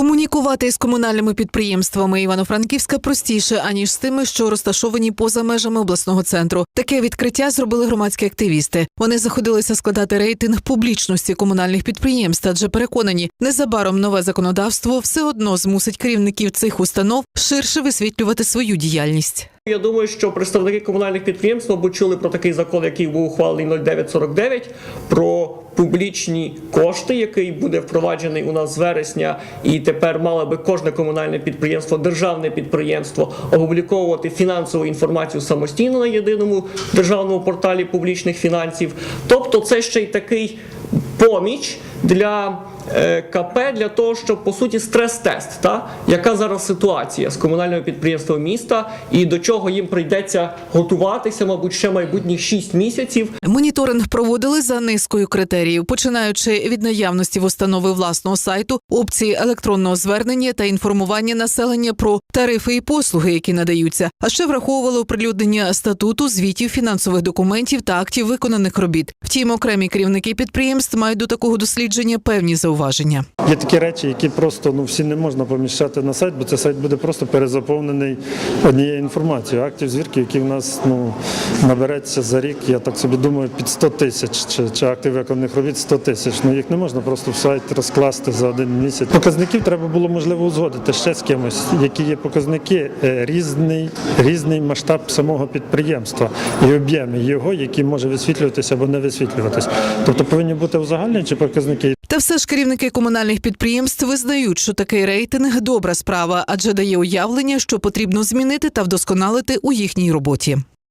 Комунікувати з комунальними підприємствами Івано-Франківська простіше аніж з тими, що розташовані поза межами обласного центру. Таке відкриття зробили громадські активісти. Вони заходилися складати рейтинг публічності комунальних підприємств, адже переконані, незабаром нове законодавство все одно змусить керівників цих установ ширше висвітлювати свою діяльність. Я думаю, що представники комунальних підприємств мабуть, чули про такий закон, який був ухвалений 0949, про публічні кошти, який буде впроваджений у нас з вересня, і тепер мало би кожне комунальне підприємство, державне підприємство опубліковувати фінансову інформацію самостійно на єдиному державному порталі публічних фінансів. Тобто, це ще й такий поміч для КП для того, щоб по суті стрес-тест, та яка зараз ситуація з комунальними підприємствами міста, і до чого їм прийдеться готуватися, мабуть, ще майбутніх 6 місяців. Моніторинг проводили за низкою критеріїв, починаючи від наявності в установи власного сайту, опції електронного звернення та інформування населення про тарифи і послуги, які надаються, а ще враховували оприлюднення статуту, звітів, фінансових документів та актів виконаних робіт. Втім, окремі керівники підприємств мають до такого дослідження певні зауваження. Є такі речі, які просто ну всі не можна поміщати на сайт, бо цей сайт буде просто перезаповнений однією інформацією. Актів звірки, які в нас ну набереться за рік, я так собі думаю, під 100 тисяч чи, чи актів виконаних робіт 100 тисяч. Ну їх не можна просто в сайт розкласти за один місяць. Показників треба було можливо узгодити ще з кимось, які є показники, е, різний, різний масштаб самого підприємства і об'єми його, які може висвітлюватися або не висвітлюватись. Тобто повинні бути узагальнені показники. Та все ж керівники комунальних підприємств визнають, що такий рейтинг добра справа, адже дає уявлення, що потрібно змінити та вдосконалити у їхній роботі.